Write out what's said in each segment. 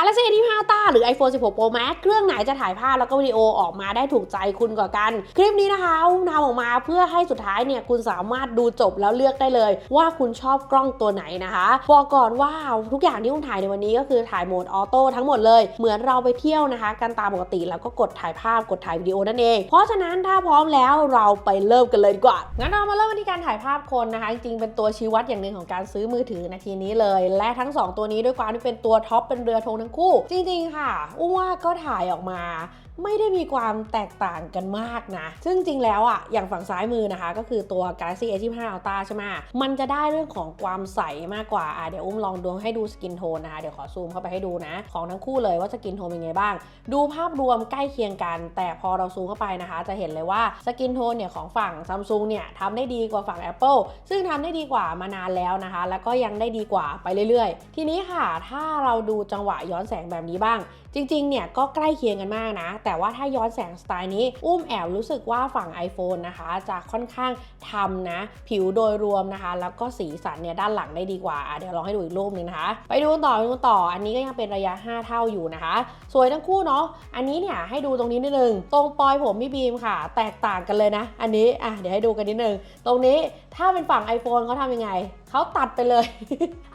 Galaxy A25 Ultra หรือ iPhone 16 Pro Max เครื่องไหนจะถ่ายภาพแล้วก็วิดีโอออกมาได้ถูกใจคุณกว่ากัน คลิปนี้นะคะอุ้มทำออกมาเพื่อให้สุดท้ายเนี่ยคุณสามารถดูจบแล้วเลือกได้เลย ว่าคุณชอบกล้องตัวไหนนะคะบอกก่อนว่าทุกอย่างที่อุ้มถ่ายในวันนี้ก็คือถ่ายโหมดออโต้ทั้งหมดเลย เหมือนเราไปเที่ยวนะคะ กันตามปกติแล้วก็กดถ่ายภาพกดถ่ายวิดีโอนั่นเอง เพราะฉะนั้นถ้าพร้อมแล้วเราไปเริ่มกันเลยดีกว่า งั้นเรามาเริ่มที่การถ่ายภาพคนนะคะ จริงๆเป็นตัวชี้วัดอย่างหนึ่งของการซื้อมือถือนาทีนี้เลย และทั้งสองตัวนี้ด้วยความที่เป็นตัวท็อปเป็นเรือธงทั้งคู่ จริงๆค่ะอุ้มว่าก็ถ่ายออกมา ไม่ได้มีความแตกต่างกันมากนะ ซึ่งจริงแล้วอะ่ะอย่างฝั่งซ้ายมือนะคะ ก็คือตัว Galaxy A25 Ultra ใช่ไหมมันจะได้เรื่องของความใสมากกว่าอะเดี๋ยวอุ้มลองดูให้ดูสกินโทนนะคะ เดี๋ยวขอซูมเข้าไปให้ดูนะ ของทั้งคู่เลยว่าสกินโทนเป็นไงบ้าง ดูภาพรวมใกล้เคียงกัน แต่พอเราซูมเข้าไปนะคะ จะเห็นเลยว่าสกินโทนเนี่ยของฝั่งซัมซุงเนี่ยทำได้ดีกว่าฝั่ง Apple ซึ่งทำได้ดีกว่ามานานแล้วนะคะ แล้วก็ยังได้ดีกว่าไปเรื่อยๆ ทีนี้ค่ะ ถ้าเราดูจังหวะย้อนแสงแบบนี้บ้าง จริงๆเนี่ยก็ใกล้เคียงกันมากนะแต่ว่าถ้าย้อนแสงสไตล์นี้ อุ้มแอบรู้สึกว่าฝั่ง iPhone นะคะ จะค่อนข้างทำนะ ผิวโดยรวมนะคะ แล้วก็สีสันเนี่ยด้านหลังได้ดีกว่าเดี๋ยวลองให้ดูอีกรูปหนึงนะคะ ไปดูต่อไปดูต่อ อันนี้ก็ยังเป็นระยะ 5 เท่าอยู่นะคะ สวยทั้งคู่เนาะอันนี้เนี่ยให้ดูตรงนี้นิดนึงตรงปลอยผมพี่บีมค่ะ แตกต่างกันเลยนะ อันนี้อะเดี๋ยวให้ดูกันนิดนึงตรงนี้ ถ้าเป็นฝั่ง iPhone เขาทำยังไง เขาตัดไปเลย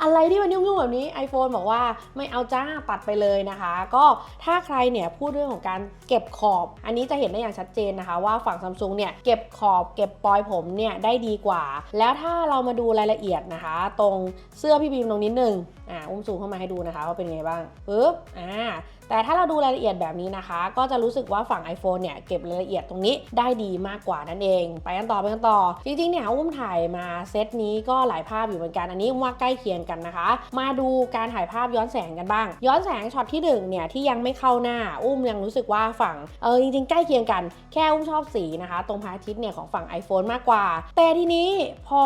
อะไรที่มันยุ่งๆแบบนี้ iPhone บอกว่าไม่เอาจ้าตัดไปเลยนะคะ ก็ถ้าใครเนี่ยพูดเรื่องของการเก็บขอบ อันนี้จะเห็นได้อย่างชัดเจนนะคะ ว่าฝั่งซัมซุงเนี่ยเก็บขอบเก็บปลอยผมเนี่ยได้ดีกว่า แล้วถ้าเรามาดูรายละเอียดนะคะ ตรงเสื้อพี่บีมตรงนิดนึงอ่าอุ้มซูมเข้ามาให้ดูนะคะว่าเป็นไงบ้างปึ๊บอ่า แต่ถ้าเราดูรายละเอียดแบบนี้นะคะ ก็จะรู้สึกว่าฝั่ง iPhone เนี่ยเก็บรายละเอียดตรงนี้ได้ดีมากกว่านั่นเอง ไปกันต่อไปกันต่อ จริงๆเนี่ยอุ้มถ่ายมาเซตนี้ก็หลายภาพอยู่เหมือนกันอันนี้อุ้มว่าใกล้เคียงกันนะคะ มาดูการถ่ายภาพย้อนแสงกันบ้าง ย้อนแสงช็อตที่หนึ่งเนี่ยที่ยังไม่เข้าหน้าอุ้มยังรู้สึกว่าฝั่งเออจริงๆ ใกล้เคียงกันแค่อุ้มชอบสีนะคะ ตรงพระอาทิตย์เนี่ยของฝั่ง iPhone มากกว่า แต่ทีนี้พอ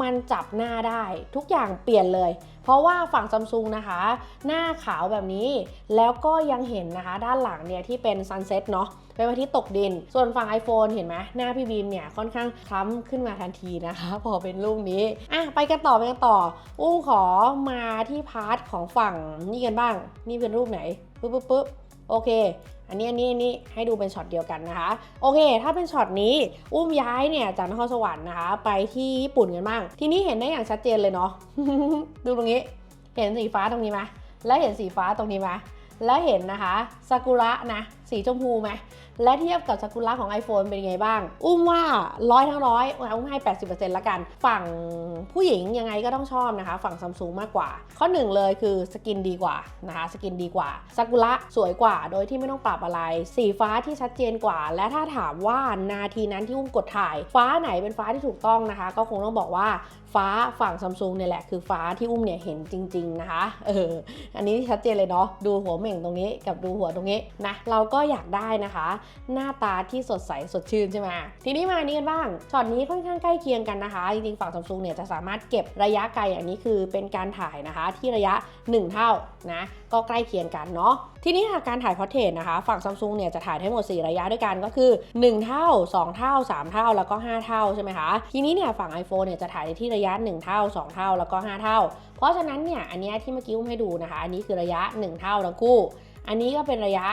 มันจับหน้าได้ ทุกอย่างเปลี่ยนเลย เพราะว่าฝั่งซัมซุงนะคะ หน้าขาวแบบนี้ แล้วก็ยังเห็นนะคะ ด้านหลังเนี่ยที่เป็นซันเซ็ตเนาะเป็นวันที่ตกดิน ส่วนฝั่ง iPhone เห็นไหมหน้าพี่บีมเนี่ยค่อนข้างคล้ำขึ้นมาทันทีนะคะ พอเป็นรูปนี้อะไปกันต่อไปกันต่อ อุ้มขอมาที่พาร์ทของฝั่งนี่กันบ้าง นี่เป็นรูปไหน ปึ๊บปึ๊บปึ๊บโอเค อันนี้อันนี้อันนี้ให้ดูเป็นช็อตเดียวกันนะคะ โอเค ถ้าเป็นช็อตนี้อุ้มย้ายเนี่ยจากนครสวรรค์นะคะ ไปที่ญี่ปุ่นกันบ้าง ทีนี้เห็นได้อย่างชัดเจนเลยเนาะดูตรงนี้ เห็นสีฟ้าตรงนี้ไหมและเห็นสีฟ้าตรงนี้ไหมและเห็นนะคะซากุระนะ สีชมพูไหมและเทียบกับซากุระของ iPhone เป็นยังไงบ้าง อุ้มว่าร้อยทั้งร้อยอุ้มให้ 80%ละกัน ฝั่งผู้หญิงยังไงก็ต้องชอบนะคะ ฝั่งซัมซุงมากกว่า ข้อหนึ่งเลยคือสกินดีกว่านะคะสกินดีกว่าซากุระสวยกว่า โดยที่ไม่ต้องปรับอะไร สีฟ้าที่ชัดเจนกว่า และถ้าถามว่านาทีนั้นที่อุ้มกดถ่าย ฟ้าไหนเป็นฟ้าที่ถูกต้องนะคะ ก็คงต้องบอกว่าฟ้าฝั่งซัมซุงเนี่ยแหละคือฟ้าที่อุ้มเนี่ยเห็นจริง ๆนะคะเอออันนี้ชัดเจนเลยเนาะดูหัวเหม่งตรงนี้กับดูหัวตรงนี้นะเราก็อยากได้นะคะ หน้าตาที่สดใสสดชื่นใช่ไหมทีนี้มานี้กันบ้างช็อตนี้ค่อนข้างใกล้เคียงกันนะคะจริงๆฝั่งซัมซุงเนี่ยจะสามารถเก็บระยะไกลอันนี้คือเป็นการถ่ายนะคะที่ระยะ 1 เท่านะก็ใกล้เคียงกันเนาะทีนี้การถ่ายพอร์เทรตนะคะ ฝั่งซัมซุงเนี่ยจะถ่ายทั้งหมด 4 ระยะด้วยกันก็คือ 1 เท่า 2 เท่า 3 เท่าแล้วก็ 5 เท่าใช่ไหมคะทีนี้เนี่ยฝั่ง iPhone เนี่ยจะถ่ายที่ระยะ 1 เท่า 2 เท่าแล้วก็ 5 เท่า เพราะฉะนั้นเนี่ยอันนี้ที่เมื่อกี้อุ้มให้ดูนะคะ อันนี้คือระยะ 1 เท่าทั้งคู่ อันนี้ก็เป็นระยะ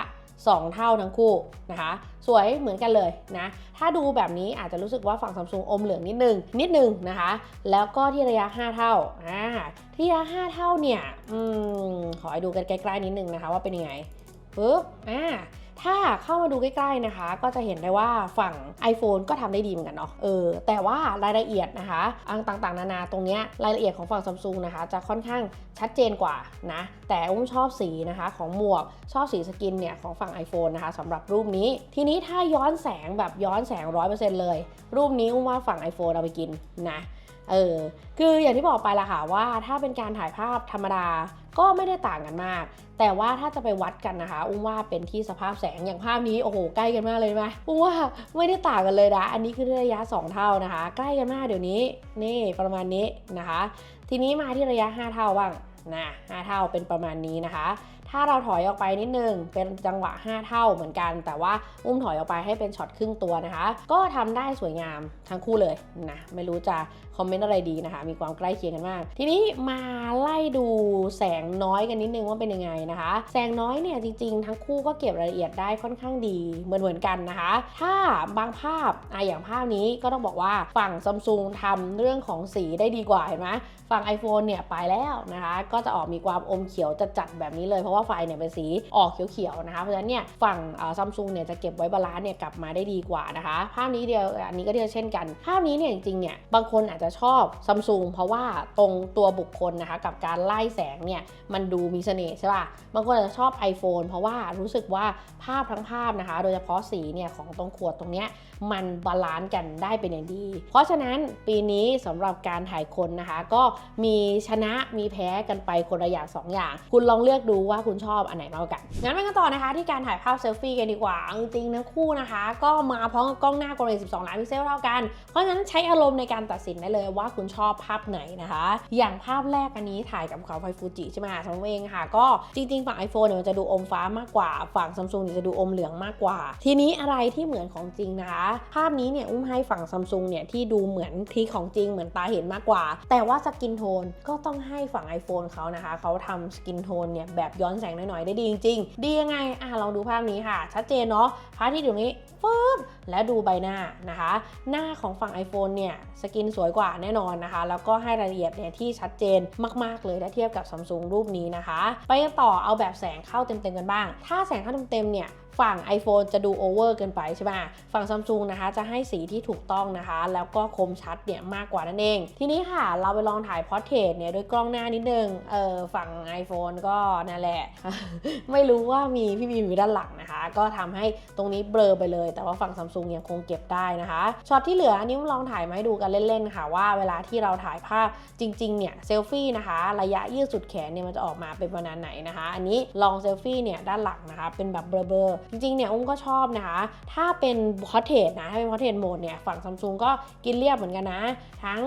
2 เท่าทั้งคู่นะคะ สวยเหมือนกันเลยนะ ถ้าดูแบบนี้อาจจะรู้สึกว่าฝั่งซัมซุงอมเหลืองนิดนึง นิดนึงนะคะ แล้วก็ที่ระยะ 5 เท่าอ่าที่ระยะ 5 เท่าเนี่ย อืม ขอให้ดูกันใกล้ๆนิดนึงนะคะว่าเป็นยังไงปึ๊บอ่า ถ้าเข้ามาดูใกล้ๆนะคะ ก็จะเห็นได้ว่าฝั่ง iPhone ก็ทำได้ดีเหมือนกันเนาะเออแต่ว่ารายละเอียดนะคะอังต่างๆ นานาตรงเนี้ยรายละเอียดของฝั่ง Samsung นะคะ จะค่อนข้างชัดเจนกว่านะแต่อุ้มชอบสีนะคะของหมวกชอบสีสกินเนี่ยของฝั่ง iPhone นะคะสำหรับรูปนี้ ทีนี้ถ้าย้อนแสงแบบย้อนแสง 100%เลย รูปนี้อุ้มว่าฝั่ง iPhone เอาไปกินนะ เออคืออย่างที่บอกไปละค่ะว่าถ้าเป็นการถ่ายภาพธรรมดาก็ไม่ได้ต่างกันมาก แต่ว่าถ้าจะไปวัดกันนะคะอุ้มว่าเป็นที่สภาพแสงอย่างภาพนี้โอ้โหใกล้กันมากเลยไหมอุ้มว่าไม่ได้ต่างกันเลยนะอันนี้คือระยะ 2 เท่านะคะ ใกล้กันมากเดี๋ยวนี้นี่ประมาณนี้นะคะ ทีนี้มาที่ระยะ 5 เท่าบ้างนะ5เท่าเป็นประมาณนี้นะคะ ถ้าเราถอยออกไปนิดนึงเป็นจังหวะ 5 เท่าเหมือนกัน แต่ว่าอุ้มถอยออกไปให้เป็นช็อตครึ่งตัวนะคะ ก็ทำได้สวยงามทั้งคู่เลยนะไม่รู้จะคอมเมนต์อะไรดีนะคะ มีความใกล้เคียงกันมาก ทีนี้มาไล่ดูแสงน้อยกันนิดนึงว่าเป็นยังไงนะคะ แสงน้อยเนี่ยจริงๆ ทั้งคู่ก็เก็บรายละเอียดได้ค่อนข้างดีเหมือนเหมือนๆกันนะคะ ถ้าบางภาพอะอย่างภาพนี้ก็ต้องบอกว่าฝั่งซัมซุงทำเรื่องของสีได้ดีกว่าเห็นไหมฝั่ง iPhone เนี่ยไปแล้วนะคะ ก็จะออกมีความอมเขียวจัดๆแบบนี้เลยเพราะว่าไฟเนี่ยเป็นสีออกเขียวๆนะคะ เพราะฉะนั้นเนี่ยฝั่งซัมซุงเนี่ยจะเก็บไว้บาลานซ์เนี่ยกลับมาได้ดีกว่านะคะ ภาพนี้เดียวอันนี้ก็เดียวเช่นกัน ภาพนี้เนี่ยจริงๆเนี่ยบางคนอาจจะชอบซัมซุงเพราะว่าตรงตัวบุคคลนะคะกับการไล่แสงเนี่ยมันดูมีเสน่ห์ใช่ป่ะ บางคนอาจจะชอบ iPhone เพราะว่ารู้สึกว่าภาพทั้งภาพนะคะ โดยเฉพาะสีเนี่ยของตรงขวดตรงเนี้ย มันบาลานซ์กันได้เป็นอย่างดี เพราะฉะนั้นปีนี้สำหรับการถ่ายคนนะคะ ก็มีชนะมีแพ้กันไปคนละอย่างสองอย่าง คุณลองเลือกดูว่าคุณชอบอันไหนมากกว่ากัน งั้นไปกันต่อนะคะ ที่การถ่ายภาพเซลฟี่กันดีกว่าจริงๆทั้งคู่นะคะ ก็มาพร้อมกับกล้องหน้ากล้องเลน12 ล้านพิกเซลเท่ากัน เพราะฉะนั้นใช้อารมณ์ในการตัดสินได้เลยว่าคุณชอบภาพไหนนะคะ อย่างภาพแรกอันนี้ถ่ายกับเขาไฟฟูจิใช่ไหมสำหรับเองค่ะ ก็จริงๆฝั่ง iPhone เนี่ยมันจะดูอมฟ้ามากกว่า ฝั่งซัมซุงเนี่ยจะดูอมเหลืองมากกว่า ทีนี้อะไรที่เหมือนของจริงนะคะภาพนี้เนี่ยอุ้มให้ฝั่งซัมซุงเนี่ยที่ดูเหมือนที่ของจริงเหมือนตาเห็นมากกว่า แต่ว่าสกินโทนก็ต้องให้ฝั่ง iPhone เขานะคะเขาทำสกินโทนเนี่ยแบบย้อนแสงหน่อยๆได้ดีจริงๆ ดียังไงอะลองดูภาพนี้ค่ะ ชัดเจนเนาะพระอาที่อยู่นี้ฟึบและดูใบหน้านะคะ หน้าของฝั่ง iPhone เนี่ยสกินสวยกว่าแน่นอนนะคะ แล้วก็ให้รายละเอียดเนี่ยที่ชัดเจนมากๆเลยถ้าเทียบกับ Samsung รูปนี้นะคะ ไปต่อเอาแบบแสงเข้าเต็มๆกันบ้าง ถ้าแสงเข้าเต็มๆเนี่ย ฝั่ง iPhone จะดูโอเวอร์เกินไปใช่ไหมฝั่ง Samsung นะคะจะให้สีที่ถูกต้องนะคะ แล้วก็คมชัดเนี่ยมากกว่านั่นเอง ทีนี้ค่ะเราไปลองถ่ายพอร์เทรตเนี่ยด้วยกล้องหน้านิดนึงเออฝั่ง iPhone ก็นั่นแหละ ไม่รู้ว่ามีพี่บีมอยู่ด้านหลังนะคะ ก็ทำให้ตรงนี้เบลอไปเลย แต่ว่าฝั่ง Samsung ยังคงเก็บได้นะคะช็อตที่เหลืออันนี้ลองถ่ายมาให้ดูกันเล่นๆค่ะว่าเวลาที่เราถ่ายภาพจริงๆเนี่ยเซลฟี่นะคะ ระยะยืดสุดแขนเนี่ยมันจะออกมาเป็นประมาณไหนนะคะ อันนี้ลองเซลฟี่เนี่ยด้านหลังนะคะเป็นแบบเบลอจริงๆเนี่ยอุ้มก็ชอบนะคะ ถ้าเป็นพอเทรตนะ ถ้าเป็นพอเทรตโหมดเนี่ยฝั่งซัมซุงก็กินเรียบเหมือนกันนะ ทั้ง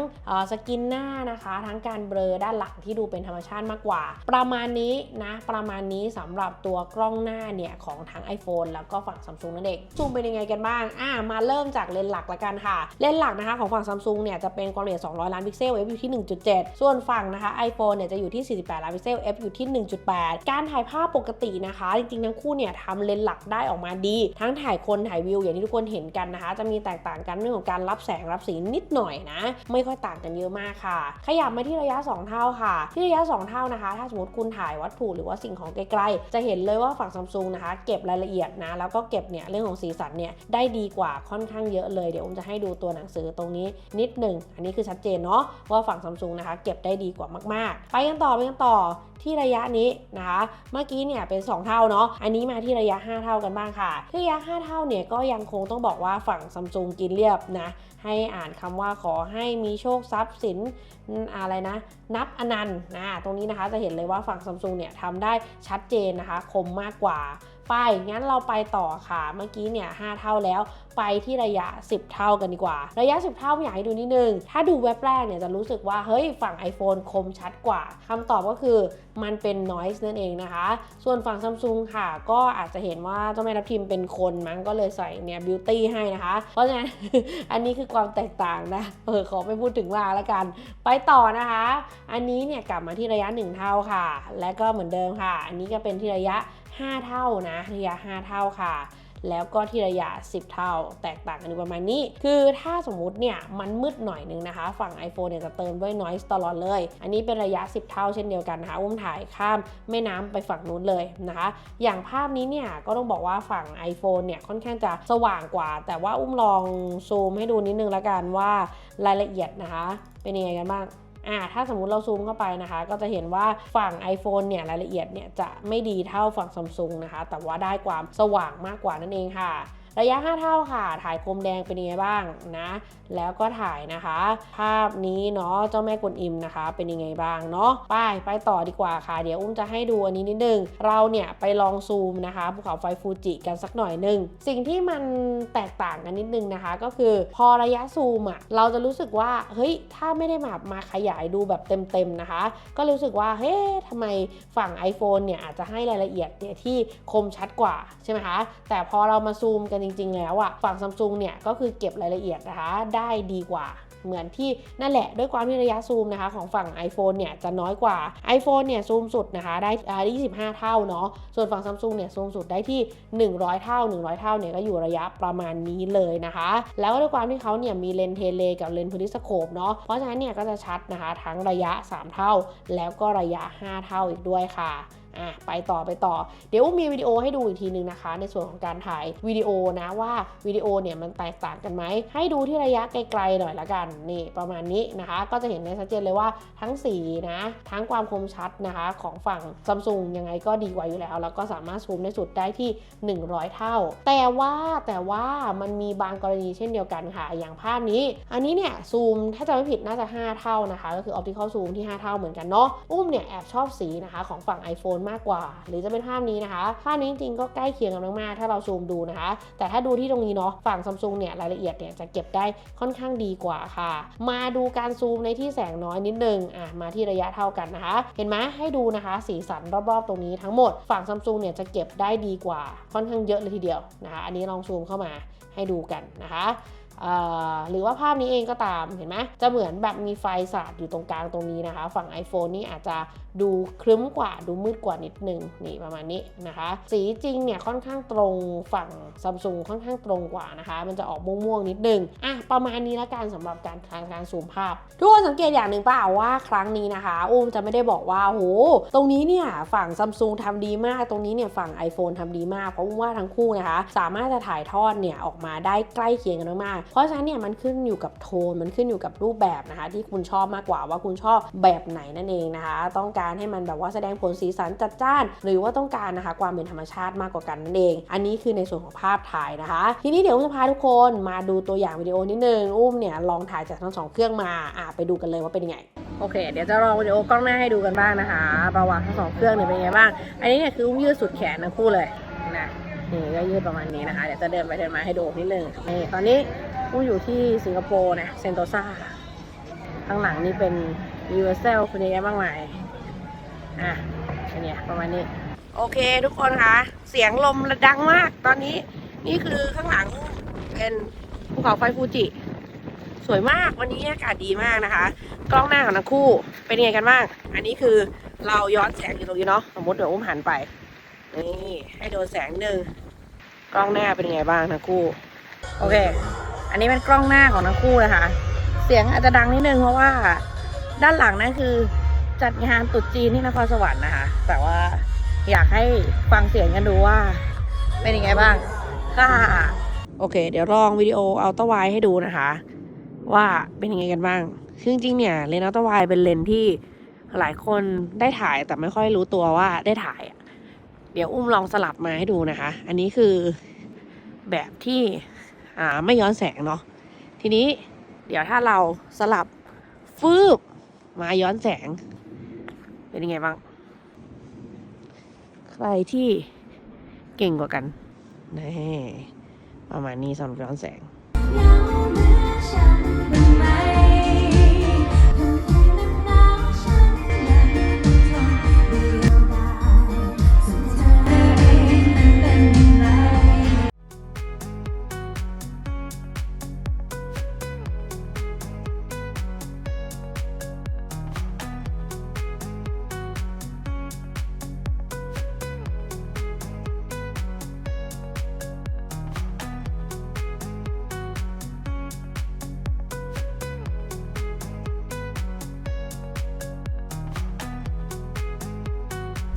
สกินหน้านะคะ ทั้งการเบลอด้านหลังที่ดูเป็นธรรมชาติมากกว่า ประมาณนี้นะ ประมาณนี้สำหรับตัวกล้องหน้าเนี่ยของทั้ง iPhone แล้วก็ฝั่งซัมซุงนั่นเองซูมเป็นยังไงกันบ้างอ่ามาเริ่มจากเลนส์หลักละกันค่ะ เลนส์หลักนะคะของฝั่งซัมซุงเนี่ยจะเป็นความละเอียด 200 ล้านพิกเซล f อยู่ที่ 1.7 ส่วนฝั่งนะคะ iPhone เนี่ยจะอยู่ที่ 48 ล้านพิกเซล f อยู่ที่ 1.8 การถ่ายภาพปกตินะคะ จริงๆทั้งคู่เนี่ยทำเลนส์หลักได้ออกมาดี ทั้งถ่ายคนถ่ายวิวอย่างที่ทุกคนเห็นกันนะคะ จะมีแตกต่างกันเรื่องของการรับแสงรับสีนิดหน่อยนะ ไม่ค่อยต่างกันเยอะมากค่ะ ขยับมาที่ระยะ 2 เท่าค่ะ ที่ระยะ 2 เท่านะคะ ถ้าสมมติคุณถ่ายวัตถุหรือว่าสิ่งของไกลๆ จะเห็นเลยว่าฝั่งซัมซุงนะคะ เก็บรายละเอียดนะ แล้วก็เก็บเนี่ยเรื่องของสีสันเนี่ยได้ดีกว่าค่อนข้างเยอะเลย เดี๋ยวผมจะให้ดูตัวหนังสือตรงนี้นิดหนึ่ง อันนี้คือชัดเจนเนาะว่าฝั่งซัมซุงนะคะ เก็บได้ดีกว่ามากๆ ไปกันต่อไปกันต่อที่ระยะนี้นะคะ เมื่อกี้เนี่ยเป็น 2 เท่าเนาะ อันนี้มาที่ระยะ 5 เท่ากันบ้างค่ะที่ระยะ 5 เท่าเนี่ยก็ยังคงต้องบอกว่าฝั่งซัมซุงกินเรียบนะ ให้อ่านคำว่าขอให้มีโชคทรัพย์สินอะไรนะ นับอนันต์นะตรงนี้นะคะจะเห็นเลยว่าฝั่งซัมซุงเนี่ยทำได้ชัดเจนนะคะ คมมากกว่า ไปงั้นเราไปต่อค่ะ เมื่อกี้เนี่ย5เท่าแล้วไปที่ระยะ 10 เท่ากันดีกว่า ระยะ 10 เท่าอยากให้ดูนิดนึง ถ้าดูเว็บแรกเนี่ยจะรู้สึกว่า เฮ้ย ฝั่ง iPhone คมชัดกว่าคำตอบก็คือมันเป็น noise นั่นเองนะคะ ส่วนฝั่งซัมซุงค่ะ ก็อาจจะเห็นว่าเจ้าแม่ทับทิมเป็นคนมั้งก็เลยใส่เนี่ย beauty ให้นะคะ เพราะฉะนั้น อันนี้คือความแตกต่างนะเออขอไม่พูดถึงว่าแล้วกัน ไปต่อนะคะ อันนี้เนี่ยกลับมาที่ระยะ 1 เท่าค่ะ และก็เหมือนเดิมค่ะ อันนี้ก็เป็นที่ระยะ 5 เท่านะระยะ 5 เท่าค่ะแล้วก็ที่ระยะ 10 เท่า แตกต่างกันอยู่ประมาณนี้ คือถ้าสมมุติเนี่ยมันมืดหน่อยนึงนะคะ ฝั่ง iPhone เนี่ยจะเติมด้วย noise ตลอดเลย อันนี้เป็นระยะ 10 เท่าเช่นเดียวกันนะคะอุ้มถ่ายข้ามแม่น้ำไปฝั่งนู้นเลยนะคะ อย่างภาพนี้เนี่ยก็ต้องบอกว่าฝั่ง iPhone เนี่ยค่อนข้างจะสว่างกว่า แต่ว่าอุ้มลองซูมให้ดูนิดนึงละกันว่ารายละเอียดนะคะ เป็นยังไงกันบ้าง อ่าถ้าสมมุติเราซูมเข้าไปนะคะ ก็จะเห็นว่าฝั่ง iPhone เนี่ยรายละเอียดเนี่ยจะไม่ดีเท่าฝั่ง Samsung นะคะ แต่ว่าได้ความสว่างมากกว่านั่นเองค่ะ ระยะ 5 เท่าค่ะ ถ่ายคมแดงเป็นยังไงบ้างนะ แล้วก็ถ่ายนะคะ ภาพนี้เนาะเจ้าแม่กวนอิมนะคะ เป็นยังไงบ้างเนาะไปไปต่อดีกว่าค่ะ เดี๋ยวอุ้มจะให้ดูอันนี้นิดนึง เราเนี่ยไปลองซูมนะคะภูเขาไฟฟูจิกันสักหน่อยนึง สิ่งที่มันแตกต่างกันนิดนึงนะคะ ก็คือพอระยะซูมอะเราจะรู้สึกว่าเฮ้ยถ้าไม่ได้มามาขยายดูแบบเต็มๆนะคะ ก็รู้สึกว่าเฮ้ทำไมฝั่ง iPhone เนี่ยอาจจะให้รายละเอียดเนี่ยที่คมชัดกว่าใช่ไหมคะแต่พอเรามาซูมกันจริง ๆ แล้วอะฝั่งซัมซุงเนี่ยก็คือเก็บรายละเอียดนะคะได้ดีกว่าเหมือนที่นั่นแหละด้วยความที่ระยะซูมนะคะของฝั่ง iPhone เนี่ยจะน้อยกว่า iPhone เนี่ยซูมสุดนะคะได้ 25 เท่าเนาะส่วนฝั่ง Samsung เนี่ยซูมสุดได้ที่ 100 เท่า 100 เท่าเนี่ยก็อยู่ระยะประมาณนี้เลยนะคะ แล้วก็ด้วยความที่เขาเนี่ยมีเลนเทเลกับเลนพลิสโคปเนาะเพราะฉะนั้นเนี่ยก็จะชัดนะคะทั้งระยะ 3 เท่า แล้วก็ระยะ 5 เท่าอีกด้วยค่ะ อะไปต่อไปต่อ เดี๋ยวมีวิดีโอให้ดูอีกทีนึงนะคะ ในส่วนของการถ่ายวิดีโอนะว่าวิดีโอเนี่ยมันแตกต่างกันไหม ให้ดูที่ระยะไกลๆหน่อยละกันนี่ประมาณนี้นะคะ ก็จะเห็นได้ชัดเจนเลยว่าทั้งสีนะทั้งความคมชัดนะคะ ของฝั่งซัมซุงยังไงก็ดีกว่าอยู่แล้ว แล้วก็สามารถซูมได้สุดได้ที่ 100 เท่า แต่ว่าแต่ว่ามันมีบางกรณีเช่นเดียวกันค่ะ อย่างภาพนี้ อันนี้เนี่ยซูมถ้าจะไม่ผิดน่าจะ 5 เท่านะคะ ก็คือ optical zoom ที่ 5 เท่าเหมือนกันเนาะอุ้มเนี่ยแอบชอบสีนะคะของฝั่ง iPhone มากกว่า หรือจะเป็นภาพนี้นะคะภาพนี้จริงๆก็ใกล้เคียงกันมากๆถ้าเราซูมดูนะคะ แต่ถ้าดูที่ตรงนี้เนาะฝั่งซัมซุงเนี่ยรายละเอียดเนี่ยจะเก็บได้ค่อนข้างดีกว่าค่ะ มาดูการซูมในที่แสงน้อยนิดนึงอะมาที่ระยะเท่ากันนะคะ เห็นไหมให้ดูนะคะ สีสันรอบๆตรงนี้ทั้งหมดฝั่งซัมซุงเนี่ยจะเก็บได้ดีกว่าค่อนข้างเยอะเลยทีเดียวนะคะ อันนี้ลองซูมเข้ามาให้ดูกันนะคะหรือว่าภาพนี้เองก็ตามเห็นไหมจะเหมือนแบบมีไฟสาดอยู่ตรงกลางตรงนี้นะคะ ฝั่ง iPhone นี่อาจจะ ดูครึ้มกว่าดูมืดกว่านิดนึงนี่ประมาณนี้นะคะ สีจริงเนี่ยค่อนข้างตรงฝั่งซัมซุงค่อนข้างตรงกว่านะคะ มันจะออกม่วงๆนิดนึงอะประมาณนี้ละกันสำหรับการทางการซูมภาพ ทุกคนสังเกตอย่างหนึ่งเปล่าว่าครั้งนี้นะคะอุ้มจะไม่ได้บอกว่าโหตรงนี้เนี่ยฝั่งซัมซุงทำดีมาก ตรงนี้เนี่ยฝั่ง iPhone ทำดีมากเพราะอุ้มว่าทั้งคู่นะคะ สามารถจะถ่ายทอดเนี่ยออกมาได้ใกล้เคียงกันมากเพราะฉะนั้นเนี่ยมันขึ้นอยู่กับโทนมันขึ้นอยู่กับรูปแบบนะคะ ที่คุณชอบมากกว่าว่าคุณชอบแบบไหนนั่นเองนะคะ ต้องการให้มันแบบว่าแสดงผลสีสันจัดจ้าน หรือว่าต้องการนะคะ ความเป็นธรรมชาติมากกว่ากันนั่นเอง อันนี้คือในส่วนของภาพถ่ายนะคะ ทีนี้เดี๋ยวอุ้มจะพาทุกคนมาดูตัวอย่างวิดีโอนิดนึงอุ้มเนี่ยลองถ่ายจากทั้งสองเครื่องมาอะไปดูกันเลยว่าเป็นยังไงโอเค เดี๋ยวจะลองวิดีโอกล้องหน้าให้ดูกันบ้างนะคะ ระหว่างทั้งสองเครื่องเนี่ยเป็นยังไงบ้าง อันนี้เนี่ยคืออุ้มยืดสุดแขนทั้งคู่เลยนะนี่ก็ยืดประมาณนี้นะคะ เดี๋ยวจะเดินไปเดินมาให้ดูนิดนึงนี่ตอนนี้อุ้มอยู่ที่สิงคโปร์นะเซนโตซาข้างหลังนี่เป็น Universal เป็นยังไงบ้างไหม อะอันเนี้ยประมาณนี้ โอเคทุกคนคะเสียงลมระดังมาก ตอนนี้นี่คือข้างหลังเป็นภูเขาไฟฟูจิ สวยมากวันนี้อากาศดีมากนะคะ กล้องหน้าของทั้งคู่เป็นยังไงกันบ้าง อันนี้คือเราย้อนแสงอยู่ตรงนี้เนาะสมมติเดี๋ยวอุ้มหันไปนี่ให้โดนแสงหนึ่งกล้องหน้าเป็นยังไงบ้างทั้งคู่ โอเค อันนี้เป็นกล้องหน้าของทั้งคู่นะคะ เสียงอาจจะดังนิดนึงเพราะว่า ด้านหลังนั่นคือ จัดงานตรุษจีนที่นครสวรรค์นะคะ แต่ว่าอยากให้ฟังเสียงกันดูว่า เป็นยังไงบ้าง ค่ะ โอเค เดี๋ยวลองวิดีโอเอาตวายให้ดูนะคะ ว่าเป็นยังไงกันบ้างคือจริงๆเนี่ยเลนส์อัลตร้าไวด์เป็นเลนส์ที่หลายคนได้ถ่ายแต่ไม่ค่อยรู้ตัวว่าได้ถ่ายอะเดี๋ยวอุ้มลองสลับมาให้ดูนะคะ อันนี้คือแบบที่อ่าไม่ย้อนแสงเนาะทีนี้เดี๋ยวถ้าเราสลับฟืบมาย้อนแสง เป็นยังไงบ้าง ใครที่เก่งกว่ากันนี่ประมาณนี้สำหรับย้อนแสง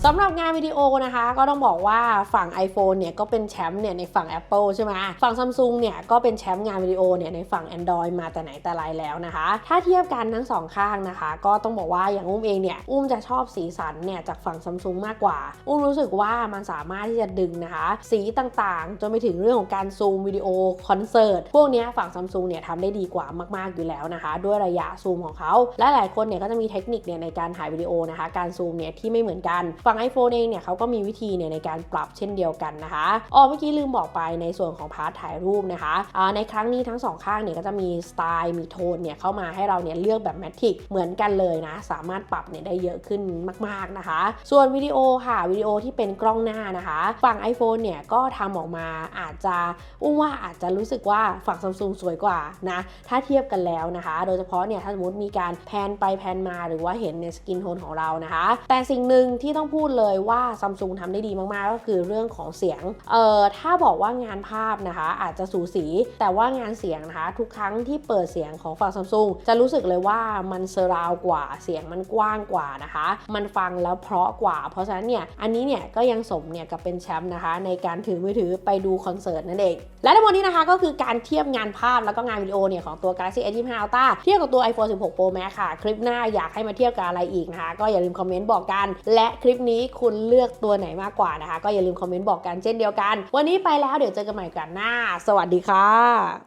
สำหรับงานวิดีโอนะคะ ก็ต้องบอกว่าฝั่ง iPhone เนี่ยก็เป็นแชมป์เนี่ยในฝั่ง Apple ใช่ไหมฝั่ง Samsung เนี่ยก็เป็นแชมป์งานวิดีโอเนี่ยในฝั่ง Android มาแต่ไหนแต่ไรแล้วนะคะ ถ้าเทียบกันทั้งสองข้างนะคะ ก็ต้องบอกว่าอย่างอุ้มเองเนี่ยอุ้มจะชอบสีสันเนี่ยจากฝั่ง Samsung มากกว่า อุ้มรู้สึกว่ามันสามารถที่จะดึงนะคะ สีต่างๆ จนไปถึงเรื่องของการซูมวิดีโอคอนเสิร์ตพวกนี้ฝั่ง Samsung เนี่ยทำได้ดีกว่ามากๆอยู่แล้วนะคะ ด้วยระยะซูมของเขาและหลายคนเนี่ยก็จะมีเทคนิคเนี่ยในการถ่ายวิดีโอนะคะ การซูมเนี่ยที่ไม่เหมือนกันฝั่ง iPhone เองเนี่ยเขาก็มีวิธีเนี่ยในการปรับเช่นเดียวกันนะคะอ๋อเมื่อกี้ลืมบอกไปในส่วนของพาร์ทถ่ายรูปนะคะอ่าในครั้งนี้ทั้งสองข้างเนี่ยก็จะมีสไตล์มีโทนเนี่ยเข้ามาให้เราเนี่ยเลือกแบบแมทริกเหมือนกันเลยนะ สามารถปรับเนี่ยได้เยอะขึ้นมาก ๆนะคะ ส่วนวิดีโอค่ะวิดีโอที่เป็นกล้องหน้านะคะ ฝั่ง iPhone เนี่ยก็ทำออกมาอาจจะอุ้มว่าอาจจะรู้สึกว่าฝั่ง Samsung สวยกว่านะถ้าเทียบกันแล้วนะคะ โดยเฉพาะเนี่ยถ้าสมมติมีการแพนไปแพนมาหรือว่าเห็นในสกินโทนของเรานะคะ แต่สิ่งหนึ่งที่ต้องพูดเลยว่า Samsung ทำได้ดีมากๆ ก็คือเรื่องของเสียง เอ่อ ถ้าบอกว่างานภาพนะคะ อาจจะสูสี แต่ว่างานเสียงนะคะ ทุกครั้งที่เปิดเสียงของฝั่ง Samsung จะรู้สึกเลยว่ามันเซราวกว่า เสียงมันกว้างกว่านะคะ มันฟังแล้วเพราะกว่า เพราะฉะนั้นเนี่ย อันนี้เนี่ยก็ยังสมเนี่ยกับเป็นแชมป์นะคะ ในการถือมือถือไปดูคอนเสิร์ตนั่นเอง และทั้งหมดนี้นะคะก็คือการเทียบงานภาพแล้วก็งานวิดีโอเนี่ยของตัว Galaxy S25 Ultra เทียบกับตัว iPhone 16 Pro Max ค่ะ คลิปหน้าอยากให้มาเทียบกับอะไรอีกนะคะ ก็อย่าลืมคอมเมนต์บอกกัน และคลิปนี้นี้คุณเลือกตัวไหนมากกว่านะคะ ก็อย่าลืมคอมเมนต์บอกกันเช่นเดียวกัน วันนี้ไปแล้วเดี๋ยวเจอกันใหม่กันหน้า สวัสดีค่ะ